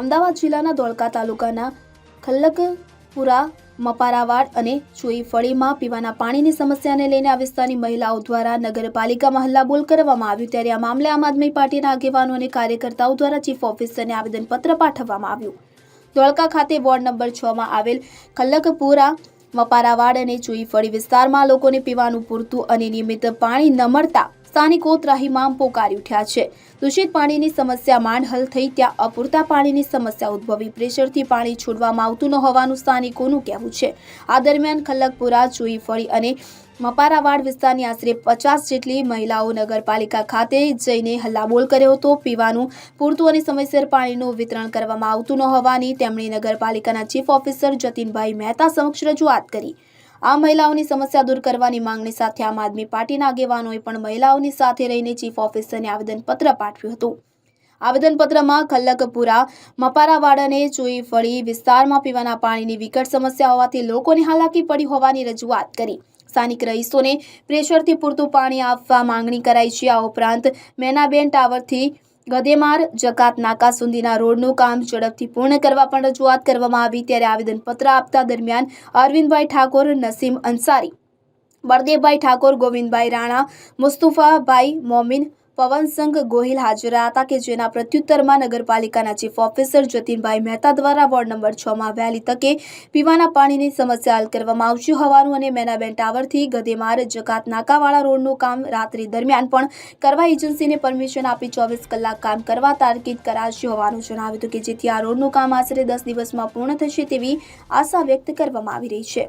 અમદાવાદ જિલ્લાના ધોળકા તાલુકાના ખલ્લકપુરા મપારાવાડ અને ચોઈફળીમાં પીવાના પાણીની સમસ્યાને લઈને આ વિસ્તારની મહિલાઓ દ્વારા નગરપાલિકામાં હલ્લાબોલ કરવામાં આવ્યું. ત્યારે આ મામલે આમ આદમી પાર્ટીના આગેવાનો અને કાર્યકર્તાઓ દ્વારા ચીફ ઓફિસરને આવેદનપત્ર પાઠવવામાં આવ્યું. ધોળકા ખાતે વોર્ડ નંબર છ માં આવેલ ખલ્લકપુરા મપારાવાડ અને ચોઈફળી વિસ્તારમાં લોકોને પીવાનું પૂરતું અને નિયમિત પાણી ન મળતા સ્થાનિકો ત્રાહિમામ પોકારી ઉઠ્યા છે. દૂષિત પાણીની સમસ્યા માંડ હલ થઈ ત્યાં અપૂરતા પાણીની સમસ્યા ઉદ્ભવી. પ્રેશરથી પાણી છોડવામાં આવતું ન હોવાનું સ્થાનિકોનું કહેવું છે. આ દરમિયાન ખલ્લકપુરા ચોઈફળી અને મપારાવાડ વિસ્તારની આશરે પચાસ જેટલી મહિલાઓ નગરપાલિકા ખાતે જઈને હલ્લાબોલ કર્યો હતો. પીવાનું પૂરતું અને સમયસર પાણીનું વિતરણ કરવામાં આવતું ન હોવાની તેમણે નગરપાલિકાના ચીફ ઓફિસર જતીનભાઈ મહેતા સમક્ષ રજૂઆત કરી. આ મહિલાઓની સમસ્યા દૂર કરવાની માંગણી સાથે આમ આદમી પાર્ટીના આગેવાનોએ પણ મહિલાઓની સાથે રહીને ચીફ ઓફિસરને આવેદનપત્ર પાઠવ્યું હતું. આવેદનપત્રમાં ખલ્લકપુરા મપારાવાડાને ચોઈ ફળી વિસ્તારમાં પીવાના પાણીની વિકટ સમસ્યા હોવાથી લોકોને હાલાકી પડી હોવાની રજૂઆત કરી. સ્થાનિક રહીશોને પ્રેશરથી પૂરતું પાણી આપવા માંગણી કરાઈ છે. આ ઉપરાંત મેનાબેન ટાવરથી ગધેમાર, જકાત નાકા સુધીના રોડનું કામ ઝડપથી પૂર્ણ કરવા પણ રજૂઆત કરવામાં આવી ત્યારે આવેદનપત્ર આપતા દરમિયાન અરવિંદભાઈ ઠાકોર, નસીમ અંસારી, બળદેવભાઈ ઠાકોર, ગોવિંદભાઈ રાણા, મુસ્તુફાભાઈ મોમિન પવનસંગ ગોહિલ હાજર હતા કે જેના પ્રત્યુત્તરમાં નગરપાલિકાના ચીફ ઓફિસર જતીનભાઈ મહેતા દ્વારા વોર્ડ નંબર છ માં વહેલી તકે પીવાના પાણીની સમસ્યા હલ કરવામાં આવશે. હોવાનું અને મેનાબેન ટાવરથી ગધેમાર જકાત નાકાવાળા રોડનું કામ રાત્રિ દરમિયાન પણ કરવા એજન્સીને પરમિશન આપી ચોવીસ કલાક કામ કરવા તાર્કિદ કરાશે હોવાનું જણાવ્યું હતું કે જેથી આ રોડનું કામ આશરે દસ દિવસમાં પૂર્ણ થશે તેવી આશા વ્યક્ત કરવામાં આવી રહી છે.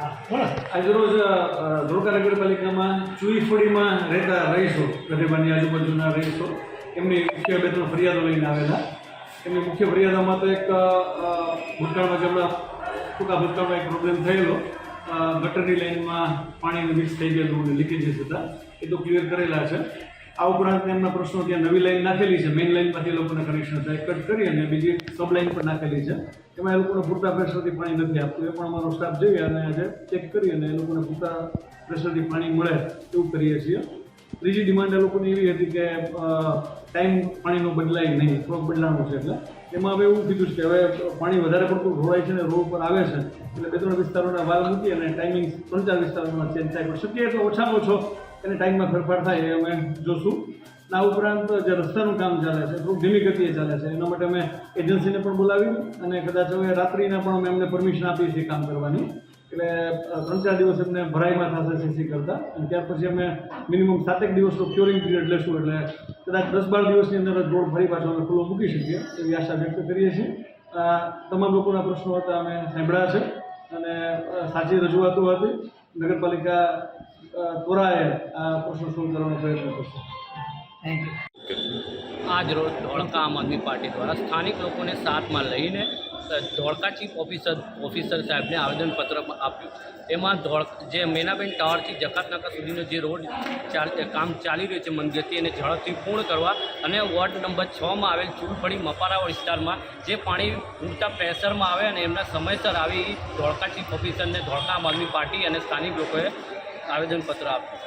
આજરોજ ધોળકા નગરપાલિકામાં ચુઈફળીમાં રહેતા રહીશો, ગરીબાની આજુબાજુના રહીશો, એમની મુખ્ય બે ત્રણ ફરિયાદો લઈને આવેલા. એમની મુખ્ય ફરિયાદોમાં તો એક ભૂતકાળમાં જે ટૂંકા ભૂતકાળમાં એક પ્રોબ્લેમ થયેલો. ગટરની લાઇનમાં પાણીનું મિક્સ થઈ ગયેલું લીકેજીસ હતા. એ તો ક્લિયર કરેલા છે. આ ઉપરાંત એમના પ્રશ્નો ત્યાં નવી લાઈન નાખેલી છે. મેઇન લાઈનમાંથી એ લોકોને કનેક્શન થાય કટ કરી અને બીજી સબ લાઈન પણ નાખેલી છે. એમાં એ લોકોને પૂરતા પ્રેશરથી પાણી નથી આપતું. એ પણ અમારો સ્ટાફ જોઈએ અને આજે ચેક કરી અને એ લોકોને પૂરતા પ્રેશરથી પાણી મળે એવું કરીએ છીએ. ત્રીજી ડિમાન્ડ એ લોકોની એવી હતી કે ટાઈમ પાણીનો બદલાય નહીં, થોડોક બદલાવાનો છે એટલે. એમાં હવે એવું કીધું છે કે હવે પાણી વધારે પડતું ઢોળાય છે ને રોડ પર આવે છે. એટલે બે ત્રણ વિસ્તારોના વાલ મૂકી અને ટાઈમિંગ ત્રણ ચાર વિસ્તારોમાં ચેન્જ થાય. પણ શક્ય એટલો ઓછામાં ઓછો એને ટાઈમમાં ફેરફાર થાય એ અમે જોશું. આ ઉપરાંત જે રસ્તાનું કામ ચાલે છે, થોડુંક ધીમી ગતિએ ચાલે છે. એના માટે અમે એજન્સીને પણ બોલાવી અને કદાચ હવે રાત્રિના પણ અમે એમને પરમિશન આપીએ છીએ કામ કરવાની. એટલે ત્રણ ચાર દિવસ એમને ભરાઈમાં થશે સીસી કરતા. અને ત્યાર પછી અમે મિનિમમ સાતેક દિવસનો ક્યોરિંગ પીરિયડ લેશું. એટલે કદાચ દસ બાર દિવસની અંદર રોડ ફરી પાછો અમે ખુલ્લો મૂકી શકીએ એવી આશા વ્યક્ત કરીએ છીએ. તમામ લોકોના પ્રશ્નો હતા, અમે સાંભળ્યા છે. અને સાચી રજૂઆતો હતી. નગરપાલિકા અ, ત્વરાએ આ પ્રશ્ન સોલ્વ કરવાનો પ્રયત્ન કરશે. આજ રોજ ધોળકા આમ આદમી પાર્ટી દ્વારા સ્થાનિક લોકોને સાથમાં લઈને ધોળકા ચીફ ઓફિસર ઓફિસર સાહેબને આવેદનપત્ર આપ્યું. એમાં ધોળ જે મેનાબેન ટાવરથી જકાતનાકા સુધીનો જે રોડ ચાલ કામ ચાલી રહ્યું છે મંદિરથી એને ઝડપથી પૂર્ણ કરવા અને વોર્ડ નંબર છમાં આવેલ ચૂલફળી મપારા વિસ્તારમાં જે પાણી પૂરતા પ્રેશરમાં આવે અને એમના સમયસર આવી ધોળકા ચીફ ઓફિસરને ધોળકા આમ આદમી પાર્ટી અને સ્થાનિક લોકોએ આવેદનપત્ર આપ્યું.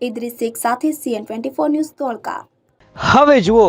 ઇદ્રિસ શેખ સાથે CN twenty four news Dholka. હવે જુઓ